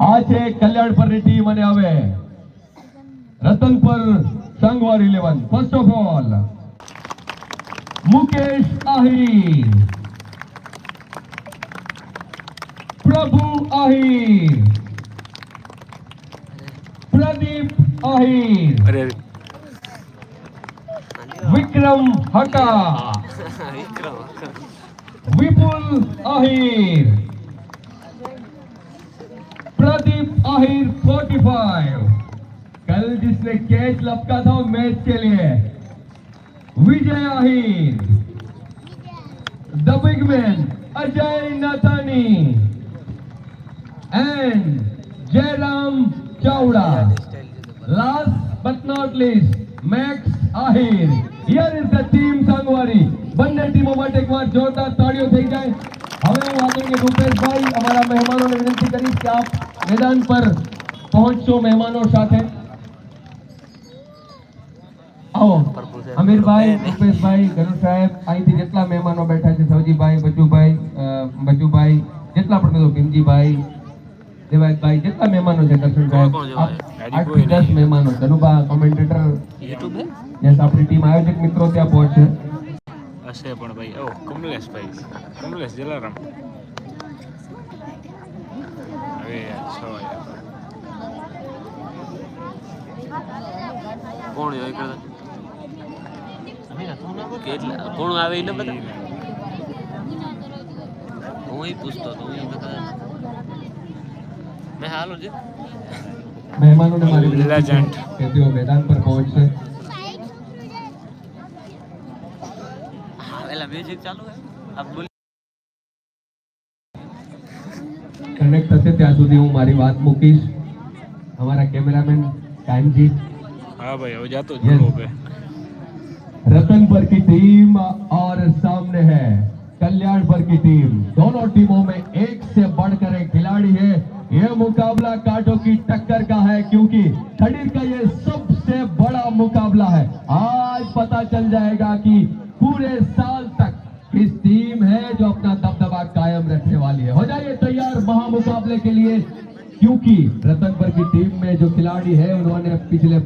આ છે કલ્યાણ પરની ટીમ અને હવે Ratanpar Sangwar eleven first of all Mukesh Ahir. Prabhu Ahir. Pradeep Ahir. વિક્રમ હકા વિપુલ આહિર. प्रदीप आहिर 45 कल जिसने कैच लपका था वो मैच के लिए Vijay Ahir the big man Ajay Nathani and Jayram Chawda Last but not least, Max Ahir. Here is the team સંગવારી બંને ટીમો માટે એકવાર જોરદાર તાળીઓ થઈ જાય હવે હું આદરણીય રૂપેશભાઈ અમારા મહેમાનોને વિનંતી કરીશ કે આપ મેદાન પર પહોંચશો મહેમાનો સાથે આવો અમીરભાઈ રૂપેશભાઈ ગરુ સાહેબ અહીંથી જેટલા મહેમાનો બેઠા છે સૌજીભાઈ બચુભાઈ અ, બચુભાઈ જેટલા પણ મિત્રો ભીમજીભાઈ દેવાયતભાઈ જેટલા મહેમાનો છે દર્શનભાઈ કોણ કોણ આપ જવાય? આઠ થી દસ મહેમાનો ધનુભા કોમેન્ટેટર યુટ્યુબ યસ આપણી ટીમ આયોજક મિત્રો ત્યાં પહોંચશે હશે પણ ભાઈ ઓ કમલેશભાઈ કમલેશ જલારામ કોણ હોય કરતા કેટલા? કોણ આવે એટલે બધા હું એ પૂછતો હતો હું બધા. મેં હાલો છે મહેમાનોને મારી વિનંતી કે તેઓ મેદાન પર પહોંચશે. મ્યુઝિક ચાલુ હે આપ બોલ. કનેક્ટ થશે ત્યાં સુધી હું મારી વાત મૂકીશ. અમારા કેમેરામેન કાનજી रतन पर रतनपुर की टीम और सामने है कल्याणपुर की टीम। दोनों टीमों में एक से बढ़कर एक खिलाड़ी है। यह मुकाबला कांटों की टक्कर का है क्योंकि खड़ी का यह सबसे बड़ा मुकाबला है। आज पता चल जाएगा कि पूरे साल तक किस टीम है जो अपना दबदबा कायम रखने वाली है। हो जाइए तैयार महामुकाबले के लिए क्योंकि रतनपुर की टीम में जो खिलाड़ी है उन्होंने पिछले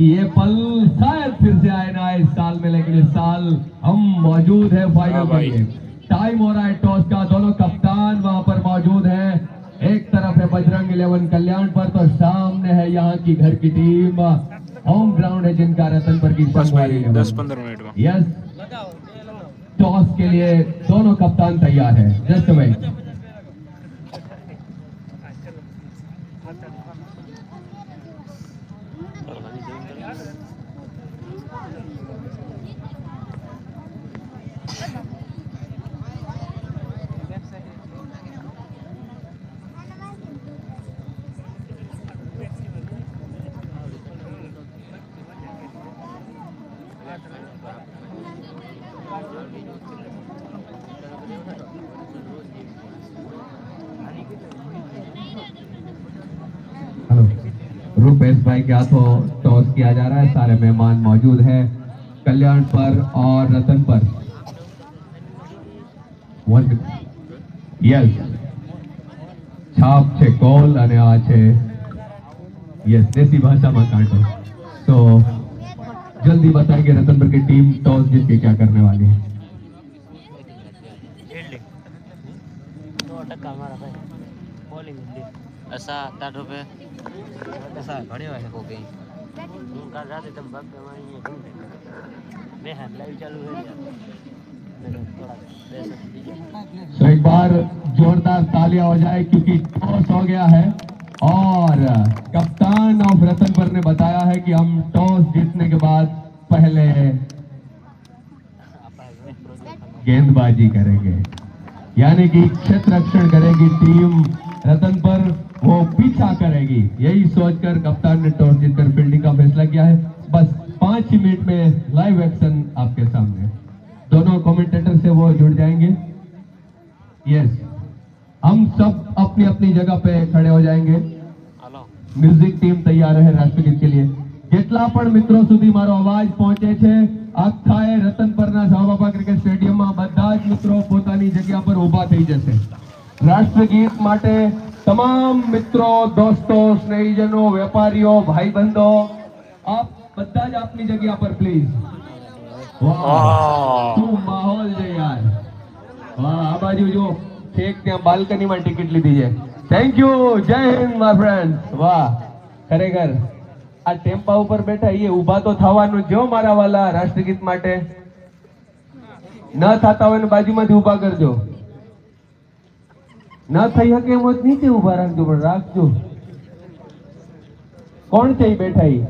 कि ये पल शायद फिर से आए ना इस साल में लेकिन इस साल हम मौजूद है फाइनल हाँ भाई। टाइम हो रहा है टॉस का दोनों कप्तान वहाँ पर मौजूद है। एक तरफ़ है बजरंग इलेवन कल्याण पर तो सामने है यहाँ की घर की टीम होम ग्राउंड है जिनका रतनपुर की दस पंद्रह मिनट यस टॉस के लिए दोनों कप्तान तैयार है। जस्ट वेट रूपेश भाई के हाथों टॉस किया जा रहा है सारे मेहमान मौजूद हैं कल्याण पर और रतन पर વન યસ છાપ છે કોલ અને આ છે યસ દેશી ભાષામાં કાંટો तो जल्दी बताएंगे रतनपुर की टीम टॉस जीत के क्या करने वाली है સો ટકા મારા ભાઈ બોલિંગ અસા તાઠ રૂપે અસા ઘણી વાર શકો કઈ હું કાલ રાતે તમે ભાગ મારી મેં હા લાઈવ ચાલુ હોય મેં થોડા બેસ तो एक बार जोरदार तालियां हो जाए क्योंकि टॉस हो गया है और कप्तान ऑफ रतनपुर ने बताया है कि हम टॉस जीतने के बाद पहले गेंदबाजी करेंगे यानी कि क्षेत्र रक्षण करेगी टीम रतन पर वो पीछा करेगी यही सोचकर कप्तान ने टॉस जीतकर फील्डिंग का फैसला किया है बस पांच ही मिनट में लाइव एक्शन आपके सामने वो जुड़ जाएंगे यस हम सब अपनी अपनी जगह पे खड़े हो जाएंगे હાલો મ્યુઝિક ટીમ તૈયાર રહે રાષ્ટ્રગીત કે लिए જેટલા પણ મિત્રો સુધી મારો અવાજ પહોંચે છે આખાએ રતનપરના સાવાબા ક્રિકેટ સ્ટેડિયમમાં બધા જ મિત્રો પોતાની જગ્યા પર ઊભા થઈ જશે રાષ્ટ્રગીત માટે તમામ મિત્રો દોસ્તો સ્નેહીજનો વેપારીઓ ભાઈબંધો આપ બધા જ આપની જગ્યા પર પ્લીઝ શું માહોલ છે યાર. વાહ આ બાજુ જો છેક ત્યાં બાલ્કનીમાં ટિકિટ લીધી છે. થેન્ક યુ જય હિન્દ માય ફ્રેન્ડ વાહ. ખરેખર આ ટેમ્પા ઉપર બેઠા એ ઊભા તો થવાનું જ જો મારા વાલા રાષ્ટ્રગીત માટે. ન થતા હોય ને બાજુમાંથી ઊભા કરજો. ન થઈ શકે એમ હોય તો નીચે ઊભા રાખજો પણ રાખજો કોણ છે ઈ બેઠા ઈ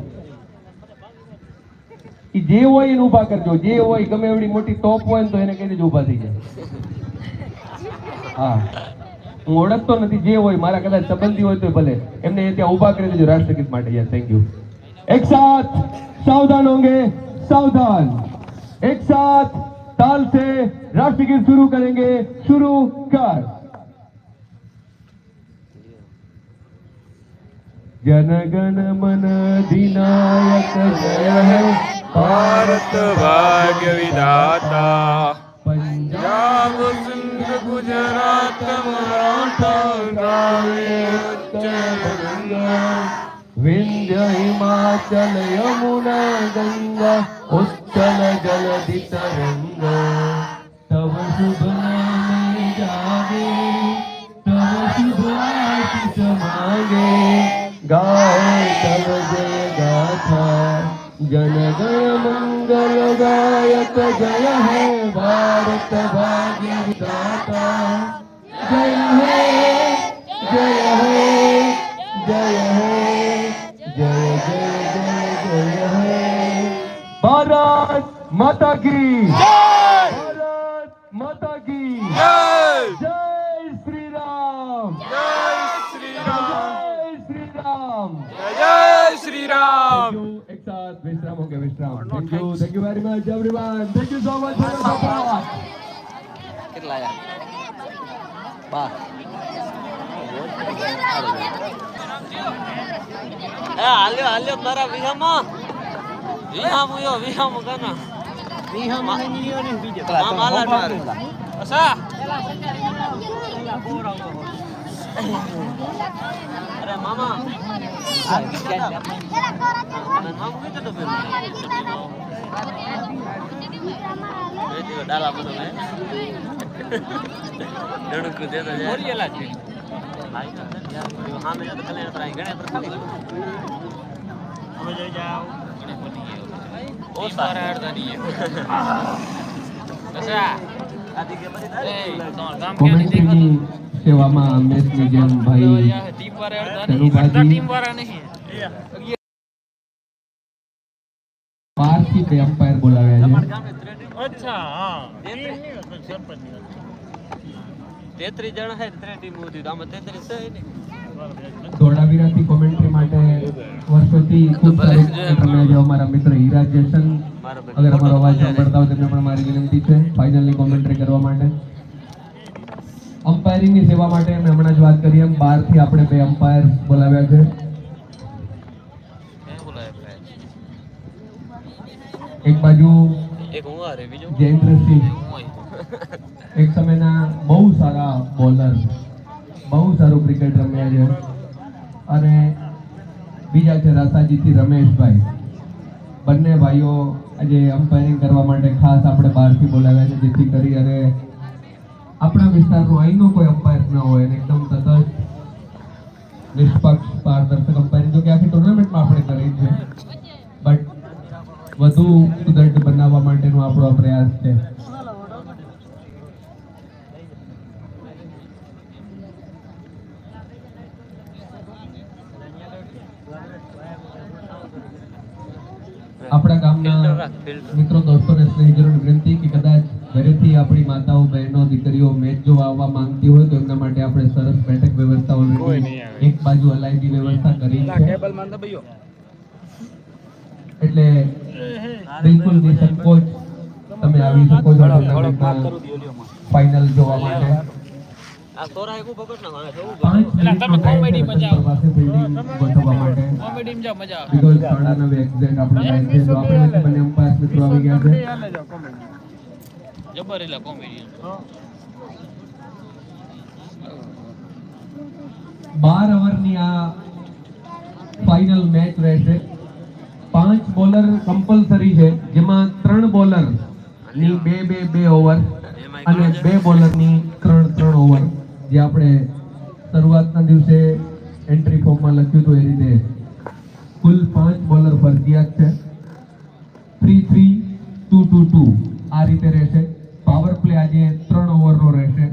ઈ જે હોય એને ઊભા કરજો જે હોય ગમે એવડી મોટી ટોપ હોય ને તો એને કહી દેજો ઊભા થઈ જાય હા હું ઓળખતો નથી જે હોય મારા કદાચ સંબંધી હોય તો ભલે એમને ત્યાં ઊભા કરી દેજો રાષ્ટ્રગીત માટે યાર થેન્ક યુ એક સાથ सावधान होंगे सावधान एक साथ ताल से राष्ट्रगीत शुरू करेंगे शुरू कर जनगण मन अधिनायक जय है। भारत भाग्य विधाता पंजाब सिंध गुजरात मराठा विंध्य हिमाचल यमुना गंगा। उस जन गण मंगल गायक जय है भारत भाग्य विधाता। जय है Kevin Traum. Thank you, thank you very much, everyone. Thank you so much. કેટલા બા હાલ્યો હાલ્યો તારા વિહામો વિહામો યો વિહામો કાના વિહામો નહીં યો ને બીજો માલા મારા અસા પેલા બોરાવ અરે મામા ડાલા બધો ધડકું દેતો છે સામે તો કલ્યાણ પર ગણે પર ખાલી હવે જઈ જાઓ ઓ સારા અડધા નહીં કસા આદિ કે પછી ગામ કે સેવામાં અમરેશની જેમ ભાઈ ધનુભાજી બારથી બે અમ્પાયર બોલાવ્યા છે. ધોળાવીરાથી કોમેન્ટ્રી માટે વર્ષોથી ખૂબ રમ્યા છે અમારા મિત્ર હીરા જેસન અગર અમારો અવાજ સાંભળતા હોય તેમને પણ મારી વિનંતી છે ફાઇનલની કોમેન્ટ્રી કરવા માટે. અમ્પાયરિંગની સેવા માટે મેં હમણાં જ વાત કરી એમ. બહારથી આપણે બે અમ્પાયર બોલાવ્યા છે. એક બાજુ જયેન્દ્રસિંહ. એક સમયના બહુ સારા બોલર બહુ સારું ક્રિકેટ રમ્યા છે. અને બીજા છે રાસાજીથી રમેશભાઈ. બંને ભાઈઓ આજે અમ્પાયરિંગ કરવા માટે ખાસ આપણે બહારથી બોલાવ્યા છે જેથી કરી અને આપણા વિસ્તારનો અહીંનો કોઈ અમ્પાયર ન હોય અને એકદમ તટસ્થ નિષ્પક્ષ પારદર્શક અમ્પાયર જો કે આખી ટુર્નામેન્ટમાં આપણે કરી છે. બટ વધુ સુદૃઢ બનાવવા માટેનો આપણો પ્રયાસ છે. આપણા ગામના મિત્રો દોસ્તોને સ્નેહજરૂર વિનંતી કે કદાચ ઘરેથી આપણી માતાઓ બહેનો દીકરીઓ મેચ જોવા આવવા માંગતી હોય તો એમના માટે આપણે સરસ બેઠક વ્યવસ્થા એક બાજુ અલાયદી વ્યવસ્થા કરી એટલે બિલકુલ નિસંકોચ તમે આવી શકો છો ફાઇનલ જોવા માટે. આપણે મિત્રો આવી ગયા છે. જબર એટલે કોમેડી બાર ઓવરની આ ફાઇનલ મેચ રહેશે. પાંચ બોલર કમ્પલસરી છે, જેમાં ત્રણ બોલરની બે બે બે ઓવર અને બે બોલરની ત્રણ ત્રણ ઓવર જે આપણે શરૂઆતના દિવસે એન્ટ્રી ફોર્મમાં લખ્યું હતું એ રીતે કુલ પાંચ બોલર ફરજિયાત છે. Three three two two two આ રીતે રહેશે. પાવર પ્લે આજે ત્રણ ઓવરનો રહેશે,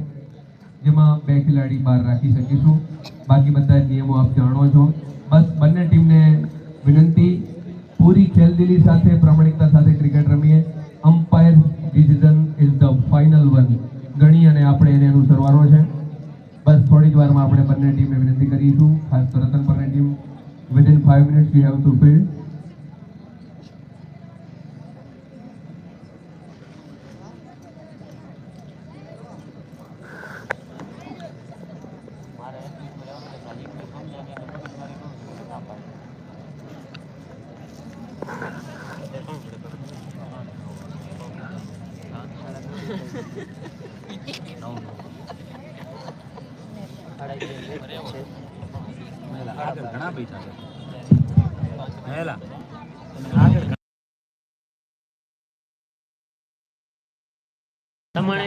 જેમાં બે ખેલાડી બહાર રાખી શકીશું. બાકી બધા નિયમો આપ જાણો છો. બસ બંને ટીમને વિનંતી, પૂરી ખેલદિલી સાથે, પ્રામાણિકતા સાથે ક્રિકેટ રમીએ. Umpire decision is the final one ગણી અને આપણે એને અનુસરવાનો છે. બસ થોડી જ વારમાં આપણે બંને ટીમને વિનંતી કરીશું. ખાસ તો રતનપરની team within five minutes we have to field તમારે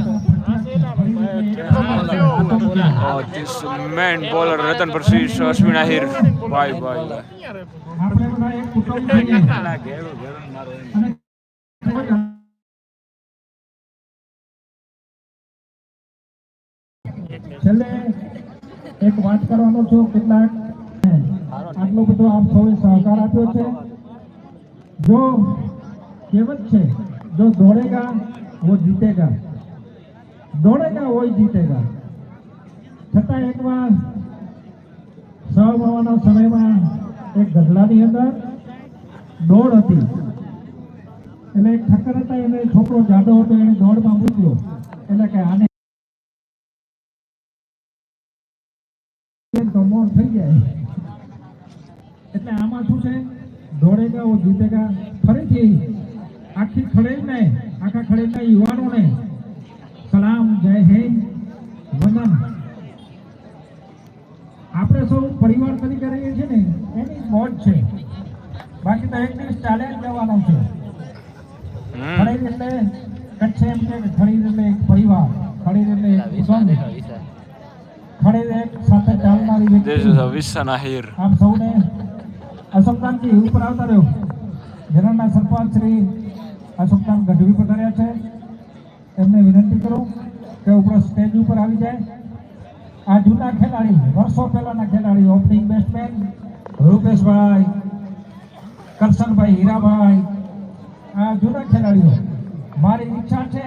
Uh, this main bowler, Ratanpur C. Ashwin Ahir. Bye bye. bye. આપણે બધા એક કુટુંબ છીએ. અને છેલ્લે એક વાત કરવાનો છું કેટલાક આટલો બધો આપ સૌએ સહકાર આપ્યો છે જો કહેવત છે જો દોડેગા वो જીતેગા દોડેગા वो ही જીતેગા છતાં એકવાર સહભાવના સમયમાં એક ગઢલાની અંદર દોડ હતી. એટલે એક ઠક્કર હતા, એને છોકરો જાડો હતો, એને દોડમાં મૂક્યો. એટલે કે આને તો મોર થઈ આમાં શું છે? દોડેગા ઓ જીતેગા ફરીથી આખી ખડેલને, આખા ખડેલના યુવાનોને સલામ, જય હિન્દ, વંદન. પરિવાર તરીકે રહીએ છીએ ને એની મોજ છે. બાકી તો એક દિવસ ચાલે જ જવાનો છે. ખડીર એટલે કચ્છ એમ કે ખડીર એટલે એક પરિવાર ખડીર એટલે એક કુટુંબ. ખડીર એક સાથે ચાલનારી વ્યક્તિ. આપ સૌને અશોકદાનજી ઉપર આવતા રહ્યો જનરલના સરપંચ શ્રી અશોકદાન ગઢવી પધાર્યા છે. એમને વિનંતી કરું કે ઉપર સ્ટેજ ઉપર આવી જાય. આ જૂના ખેલાડી, વર્ષો પહેલાના ખેલાડી ઓપનિંગ બેટ્સમેન રૂપેશભાઈ, કરશનભાઈ હીરાભાઈ, આ જૂના ખેલાડીઓ. મારી ઈચ્છા છે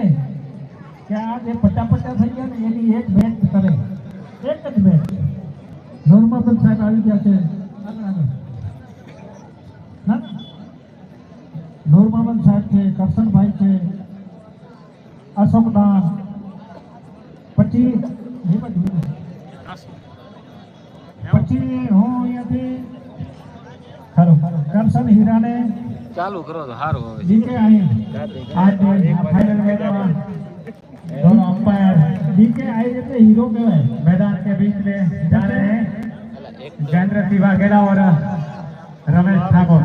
કે આ જે પટ્ટા થઈ ગયા ને એની એક બેટ કરે. એક જ બેટ નર્મદન સાહેબ આવી ગયા છે. આગળ આગળ હા? નૂર મોહમ્મદ સાહેબ છે, કરશનભાઈ છે, અશોકદાન. પછી બાજુ. પછી હું અહીંયાથી ખરું કરશન હીરાને ચાલુ કરો તો સારું હવે ડીકે અહીં આજે આ ફાઇનલ મેચમાં दोनों अंपायर डीके आई એટલે હીરો કહેવાય मैदान के बीच में जा रहे हैं जयेंद्र सिंह वाघेला और रमेश ठाकुर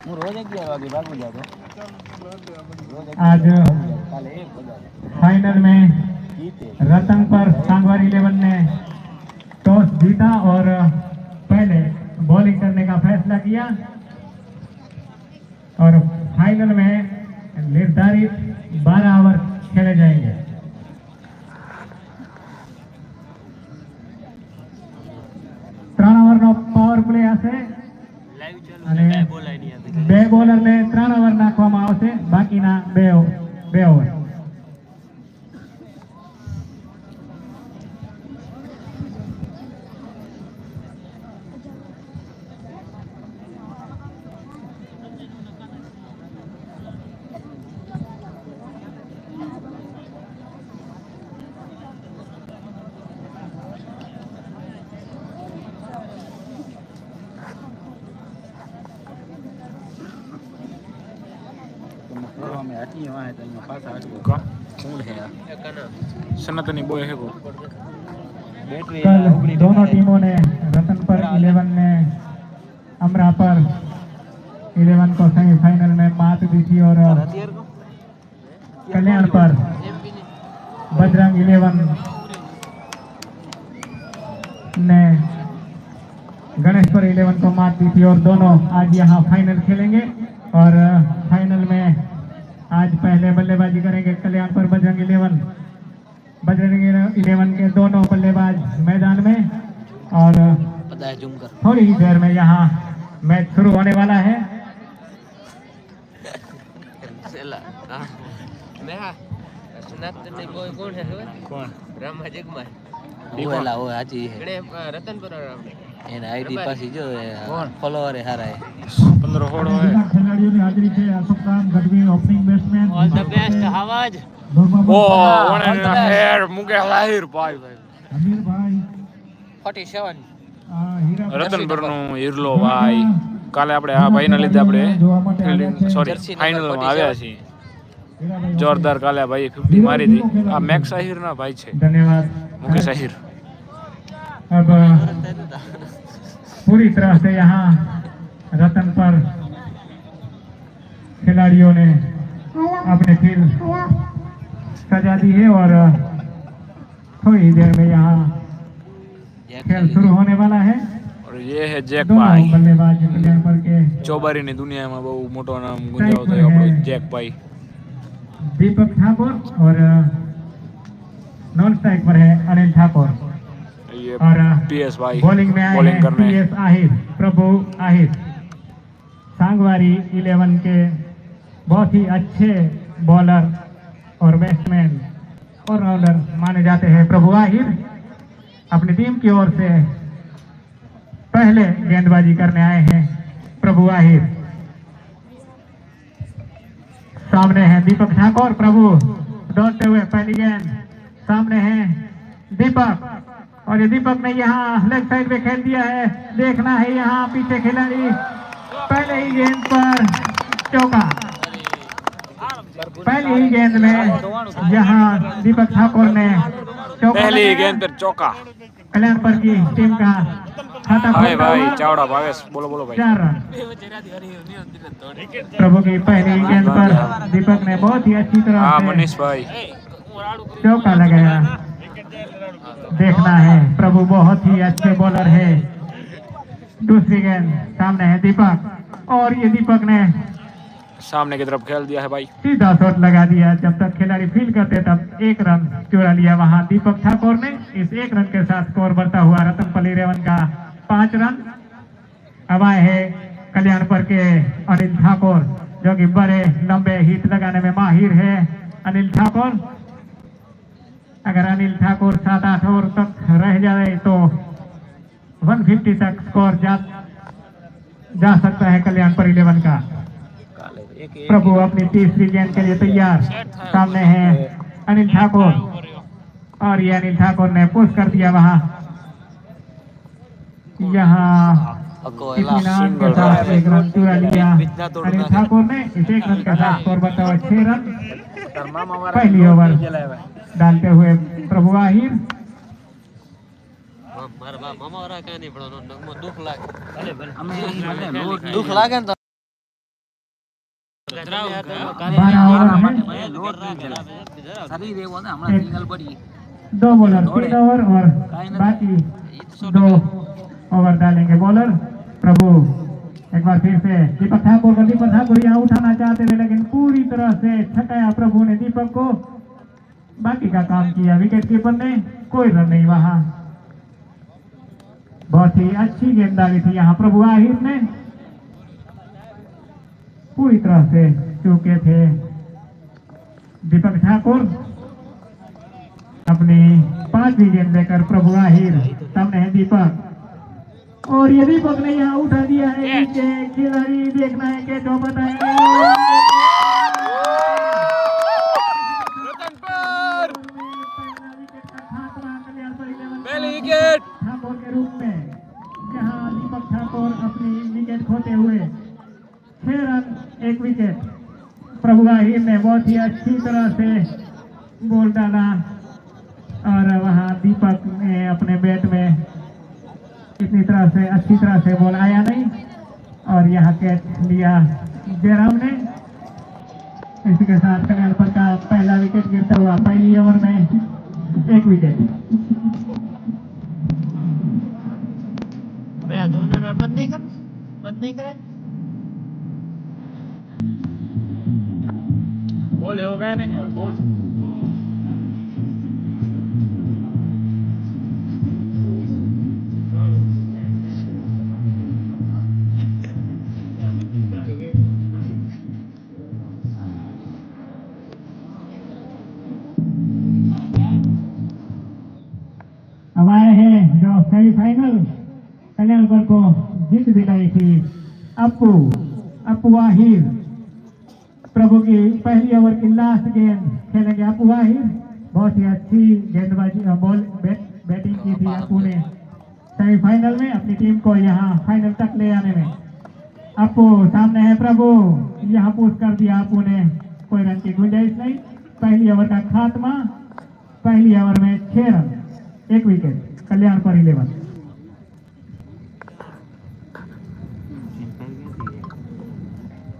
હું રોજ અગિયાર વાગે ભાગું જાતો आज फाइनल में रतन पर सांगवार इलेवन ने टॉस जीता और पहले बॉलिंग करने का फैसला किया और फाइनल में निर्धारित बारह ओवर खेले जाएंगे ત્રણ ઓવરનો પાવર પ્લે હશે લાઈવ ચાલુ અને કાંઈ બોલાય નહીં આપી બે બોલરને ત્રણ ઓવર નાખવામાં આવશે બાકીના બે ઓ- બે ઓવર कल दोनों टीमों ने रतन पर इलेवन में, अमरा पर इलेवन को सेमीफाइनल में मात दी थी और कल्याण पर बजरंग इलेवन ने गणेशपुर इलेवन को मात दी थी और दोनों आज यहाँ फाइनल खेलेंगे और फाइनल में आज पहले बल्लेबाजी करेंगे कल्याण पर बजरंग इलेवन। बजरंग इलेवन के दोनों बल्लेबाज मैदान में और थोड़ी ही देर में यहाँ मैच शुरू होने वाला है। कौन रतनपुर એને આઈડી પાછી જો ફોલોવર એ હારા 15 16 હે ખેલાડીઓની હાજરી છે Ashokram Gadhvi opening batsman all the best હવાજ ઓ વણ હેર મુગે લાહીર ભાઈ ભાઈ. અમીરભાઈ. 47 રતનપુર હિરલો ભાઈ. કાલે આપણે આ ભાઈના લીધે આપણે સોરી ફાઇનલમાં આવ્યા છીએ. જોરદાર કાલે ભાઈ ફિફ્ટી મારી હતી. આ મેક્સ આહિર ના ભાઈ છે. મુકેશ આહિર अब पूरी तरह से यहाँ रतन पर खिलाड़ियों ने अपने फील्ड सजा दी है और थोड़ी ही देर में यहाँ खेल शुरू होने वाला है और ये है જેક दोनों ભાઈ बल्लेबाज कल्याणपुर के ચોબારીની દુનિયામાં બહુ મોટો નામ ગુંજાવતો હોય આપણો જેક ભાઈ दीपक ठाकुर और नॉन स्ट्राइक पर है अनिल ठाकुर ये और पीएस भाई बॉलिंग में बॉलिंग करने। P S Ahir Prabhu Ahir Sangwari eleven के बहुत ही अच्छे बॉलर और बैट्समैन ऑलराउंडर माने जाते हैं प्रभु आहिर अपनी टीम की ओर से पहले गेंदबाजी करने आए हैं प्रभु आहिर सामने है दीपक ठाकुर प्रभु दौड़ते हुए पहली गेंद। सामने है दीपक। और ये दीपक ने यहाँ लेग साइड पे खेल दिया है। देखना है यहाँ पीछे खिलाड़ी। पहले ही गेंद पर चौका। पहली ही गेंद में यहाँ दीपक ठाकुर ने चौका पहली गेंद पर चौका। कल्याण पर की टीम का खाता भाई भाई चावड़ा भावेश बोलो बोलो भाई। चार रन। प्रभु की पहली गेंद पर दीपक ने बहुत ही अच्छी तरह हाँ से मनीष भाई। चौका लगाया। देखना है। प्रभु बहुत ही अच्छे बॉलर है। दूसरी गेंद सामने है दीपक। और ये दीपक ने सामने की तरफ़ खेल दिया है भाई। सीधा शॉट लगा दिया। जब तक खिलाड़ी फील करते तब एक रन चुरा लिया वहाँ दीपक ठाकुर ने। इस एक रन के साथ स्कोर बढ़ता हुआ रतनपल्ली रेवन का पाँच रन अब आए हैं कल्याणपुर के अनिल ठाकुर जो कि बड़े लंबे हिट लगाने में माहिर है। अनिल ठाकुर अगर अनिल ठाकुर सात आठ ओवर तक रह जाए तो 150 तक स्कोर जा जा सकता है कल्याणपुर इलेवन का। प्रभु अपनी तीसरी गेंद के लिए तैयार। सामने है अनिल ठाकुर। और ये अनिल ठाकुर ने पुश कर दिया वहाँ। यहाँ अनिल ठाकुर ने इस एक रन के साथ स्कोर हुआ छह रन। पहली ओवर। डालते हुए प्रभु आहिर। दो बॉलर तीन ओवर और बाकी दो ओवर डालेंगे बॉलर प्रभु एक बार फिर से दीपक ठाकुर को दीपक ठाकुर यहाँ उठाना चाहते थे लेकिन पूरी तरह से छकाया प्रभु ने दीपक को। बाकी का काम किया विकेट कीपर ने कोई रन नहीं वहाँ। बहुत ही अच्छी गेंदबाजी थी यहाँ प्रभु आहिर ने। पूरी तरह से चूके थे। दीपक ठाकुर अपनी पांचवी गेंद लेकर प्रभु आहिर सामने है दीपक। और ये दीपक ने यहाँ उठा दिया है। खिलाड़ी देखना है कि जो बताएँगे। ठाकुर अपनी विकेट खोते हुए छह रन, एक विकेट। प्रभु आहिर ने बहुत ही अच्छी तरह से बॉल डाला और वहाँ दीपक ने अपने बैट में इतनी तरह से, अच्छी तरह से बॉल आया नहीं और यहाँ कैच लिया जयराम ने। इसी के साथ कल्याणपुर का पहला विकेट गिरता हुआ पहली ओवर में एक विकेट भैया दोनों रन बंद नहीं कर बंद नहीं करे। बोले हो गए ने थी अपू अपू आहिर प्रभु की पहली ओवर की लास्ट गेंद खेलेंगे अपू आहिर बहुत ही अच्छी गेंदबाजी बॉल बैट, बैटिंग की थी अपू ने। सेमीफाइनल में अपनी टीम को यहाँ फाइनल तक ले आने में। अपू सामने है प्रभु। यहाँ पुश कर दिया अपू ने। कोई रन की गुंजाइश नहीं। पहली ओवर का खात्मा। पहली ओवर में छह रन एक विकेट कल्याण पर इलेवन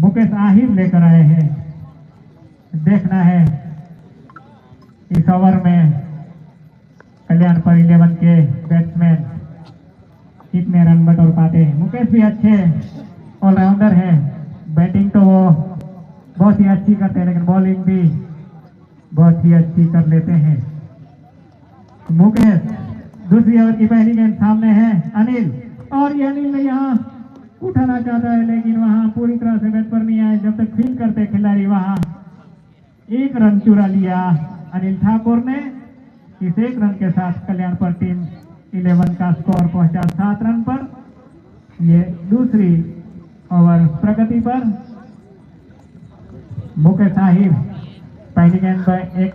मुकेश आहिर लेकर आए हैं। देखना है इस ओवर में कल्याणपुर इलेवन के बैट्समैन कितने रन बटोर पाते हैं। मुकेश भी अच्छे ऑलराउंडर हैं। बैटिंग तो वो बहुत ही अच्छी करते हैं, लेकिन बॉलिंग भी बहुत ही अच्छी कर लेते हैं। मुकेश, दूसरी ओवर की पहली गेंद सामने है अनिल। और ये अनिल ने यहाँ उठाना चाहता है, लेकिन वहाँ पूरी तरह से बैट पर नहीं आए। जब तक फील करते खिलाड़ी वहाँ, एक रन चुरा लिया अनिल ठाकुर ने। इस एक रन के साथ कल्याण पर टीम 11 का स्कोर पहुँचा सात रन पर। ये दूसरी ओवर प्रगति पर। मुकेश साहिब पहली गेंद पर एक